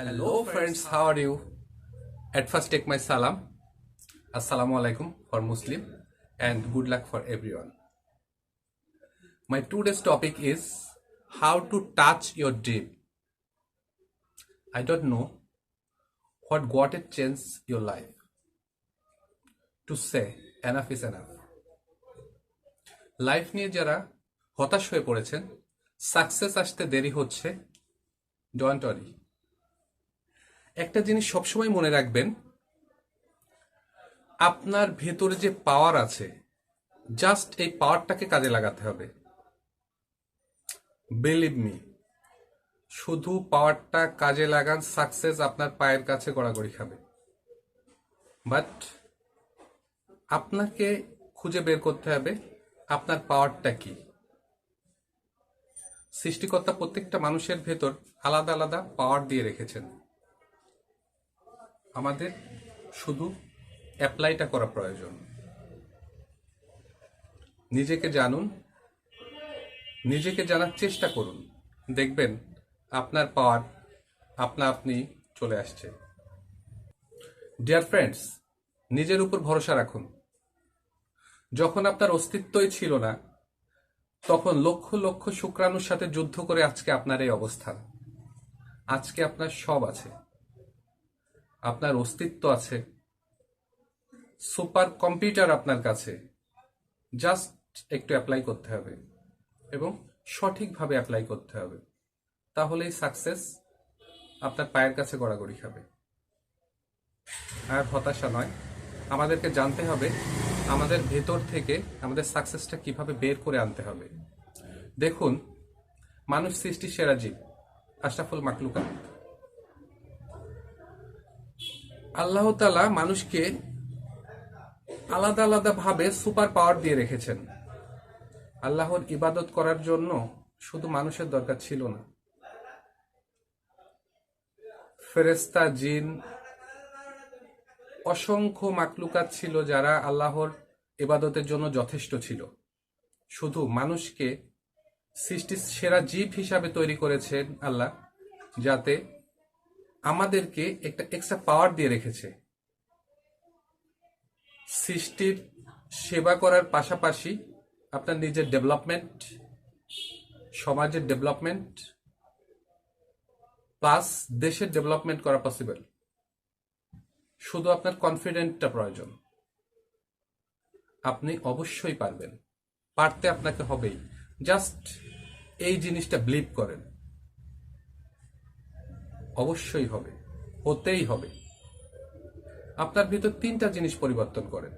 Hello, friends. How are you? At first, take my salam. Assalamu alaikum for Muslim, and good luck for everyone. My today's topic is how to touch your dream. I don't know what got it change your life. To say enough is enough. Life নিয়ে যারা হতাশ হয়ে পড়েছেন success আসতে দেরি হচ্ছে don't worry একটা জিনিস সবসময় মনে রাখবেন, আপনার ভেতরে যে পাওয়ার আছে জাস্ট এই পাওয়ারটাকে কাজে লাগাতে হবে। বিলিভ মি শুধু পাওয়ারটা কাজে লাগান সাকসেস আপনার পায়ের কাছে গড়াগড়ি খাবে। বাট আপনাকে খুঁজে বের করতে হবে, আপনার পাওয়ারটা কি? সৃষ্টিকর্তা প্রত্যেকটা মানুষের ভেতর আলাদা আলাদা পাওয়ার দিয়ে রেখেছেন। আমাদের শুধু অ্যাপ্লাইটা করা প্রয়োজন। নিজেকে জানুন, নিজেকে জানার চেষ্টা করুন। দেখবেন আপনার পাওয়ার আপনা আপনি চলে আসছে। ডিয়ার ফ্রেন্ডস নিজের উপর ভরসা রাখুন। যখন আপনার অস্তিত্বই ছিল না, তখন লক্ষ লক্ষ শুক্রাণুর সাথে যুদ্ধ করে আজকে আপনার এই অবস্থান। আজকে আপনার সব আছে। আপনার অস্তিত্ব আছে। সুপার কম্পিউটার আপনার কাছে। জাস্ট একটু অ্যাপ্লাই করতে হবে এবং সঠিকভাবে অ্যাপ্লাই করতে হবে। তাহলেই সাকসেস আপনার পায়ের কাছে গড়াগড়ি খাবে আর হতাশা নয়, আমাদেরকে জানতে হবে আমাদের ভেতর থেকে আমাদের সাকসেসটা কীভাবে বের করে আনতে হবে। দেখুন, মানুষ সৃষ্টি সেরা জীব, আশরাফুল মাকলুকা আল্লাহ তালা মানুষকে আলাদা আলাদা ভাবে সুপার পাওয়ার দিয়ে রেখেছেন। আল্লাহর ইবাদত করার জন্য শুধু মানুষের দরকার ছিল না। ফেরেস্তা জিন, অসংখ্য মাকলুকাত ছিল যারা আল্লাহর ইবাদতের জন্য যথেষ্ট ছিল। শুধু মানুষকে সৃষ্টির সেরা জীব হিসাবে তৈরি করেছেন আল্লাহ, যাতে আমাদেরকে একটা এক্সট্রা পাওয়ার দিয়ে রেখেছে। সৃষ্টির সেবা করার পাশাপাশি আপনার নিজের ডেভেলপমেন্ট সমাজের ডেভেলপমেন্ট প্লাস দেশের ডেভেলপমেন্ট করা পসিবল শুধু আপনার কনফিডেন্টটা প্রয়োজন। আপনি অবশ্যই পারবেন। পারতে আপনাকে হবেই। জাস্ট এই জিনিসটা বিলিভ করেন। অবশ্যই হবে, হতেই হবে। আপনার ভিতর তিনটা জিনিস পরিবর্তন করেন।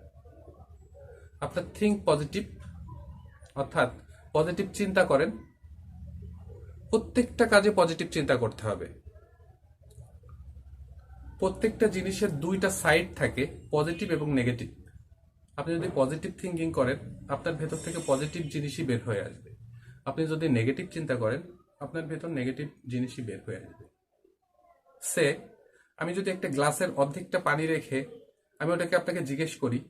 আপনার থিঙ্ক পজিটিভ অর্থাৎ পজিটিভ চিন্তা করেন। প্রত্যেকটা কাজে পজিটিভ চিন্তা করতে হবে। প্রত্যেকটা জিনিসের দুইটা সাইড থাকে পজিটিভ এবং নেগেটিভ আপনি যদি পজিটিভ থিঙ্কিং করেন, আপনার ভেতর থেকে পজিটিভ জিনিসই বের হয়ে আসবে। আপনি যদি নেগেটিভ চিন্তা করেন, আপনার ভেতর নেগেটিভ জিনিসই বের হয়ে আসবে। সে, আমি যদি একটা গ্লাসের অর্ধেকটা পানি রেখে আমি ওটাকে আপনাকে জিজ্ঞেস করি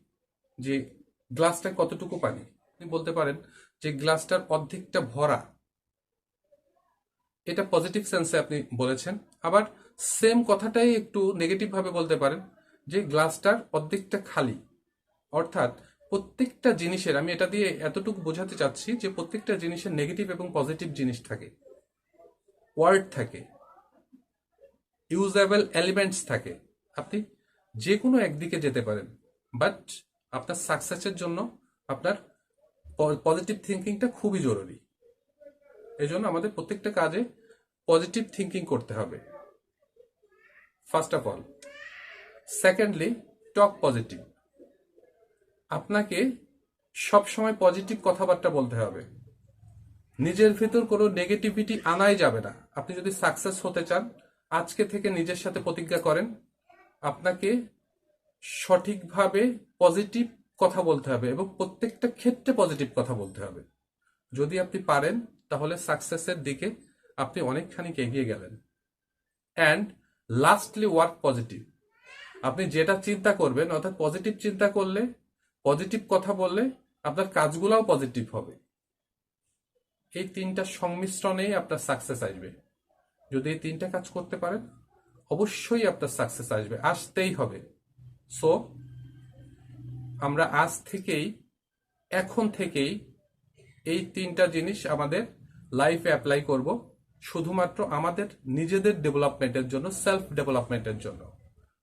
যে, গ্লাসটা কতটুকু পানি? আপনি বলতে পারেন যে, গ্লাসটার অর্ধেকটা ভরা। এটা পজিটিভ সেন্সে আপনি বলেছেন। আবার সেম কথাটাই একটু নেগেটিভ ভাবে বলতে পারেন যে, গ্লাসটার অর্ধেকটা খালি। অর্থাৎ প্রত্যেকটা জিনিসের, আমি এটা দিয়ে এতটুকু বোঝাতে চাচ্ছি যে, প্রত্যেকটা জিনিসের নেগেটিভ এবং পজিটিভ জিনিস থাকে। ওয়ার্ড থাকে। ইউজেবল এলিমেন্টস থাকে। আপনি যে কোনো একদিকে যেতে পারেন বাট আপনার সাকসেসের জন্য আপনার পজিটিভ থিঙ্কিংটা খুবই জরুরি। এই জন্য আমাদের প্রত্যেকটা কাজে পজিটিভ থিঙ্কিং করতে হবে। First of all secondly talk positive আপনাকে সবসময় পজিটিভ কথাবার্তা বলতে হবে। নিজের ভিতর কোনো নেগেটিভিটি আনাই যাবে না। আপনি যদি সাকসেস হতে চান আজকে থেকে নিজের সাথে প্রতিজ্ঞা করেন, আপনাকে সঠিকভাবে পজিটিভ কথা বলতে হবে এবং প্রত্যেকটা ক্ষেত্রে পজিটিভ কথা বলতে হবে। যদি আপনি পারেন, তাহলে সাকসেসের দিকে আপনি অনেকখানি এগিয়ে গেলেন। অ্যান্ড লাস্টলি ওয়ার্ক পজিটিভ আপনি যেটা চিন্তা করবেন, অর্থাৎ পজিটিভ চিন্তা করলে পজিটিভ কথা বললে আপনার কাজগুলোও পজিটিভ হবে। এই তিনটা সংমিশ্রণেই আপনার সাকসেস আসবে। যদি এই তিনটা কাজ করতে পারেন, অবশ্যই আপনার সাকসেস আসবে। আসতেই হবে। সো আমরা আজ থেকেই, এখন থেকেই এই তিনটা জিনিস আমাদের লাইফে অ্যাপ্লাই করব, শুধুমাত্র আমাদের নিজেদের ডেভেলপমেন্টের জন্য সেলফ ডেভেলপমেন্টের জন্য।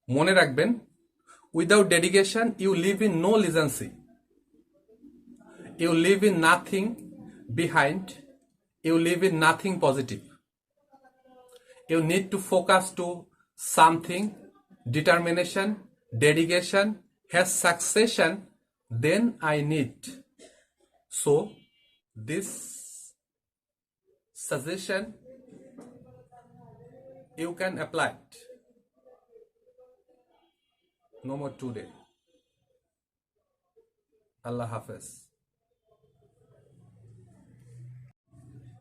মনে রাখবেন without dedication you leave in no legacy you leave in nothing behind you leave in nothing positive you need to focus to something determination dedication has succession then i need so this suggestion you can apply it no more today allah hafiz